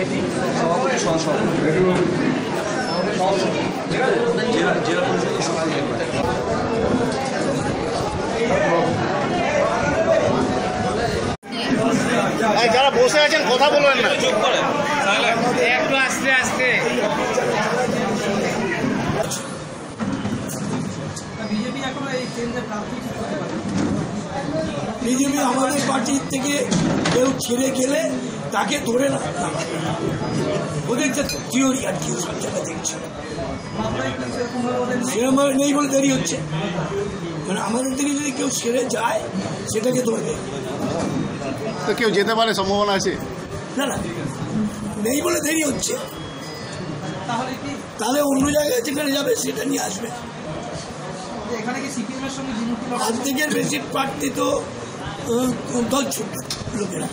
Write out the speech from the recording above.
Committee সভাপতি সহসভাপতি। জেলা জেলা পরিষদের যারা বসে আছেন কথা বলবেন না। একটু আস্তে আস্তে। বিজেপি আমাদের পার্টির থেকে কেউ ছেড়ে গেলে তাকে ধরে না। ওদের যে থিওরি আর কি সব জায়গায় দেখছি। সেরকম নেই বলে দেরি হচ্ছে। মানে আমাদের থেকে যদি কেউ ছেড়ে যায় সেটাকে ধরবে। তো কেউ যেতে পারে সম্ভাবনা আছে? না না। নেই বলে দেরি হচ্ছে। তাহলে অন্য জায়গায় যেখানে যাবে সেটা নিয়ে আসবে। অর্ধেকের বেশি প্রার্থী তো un, un dolce programma.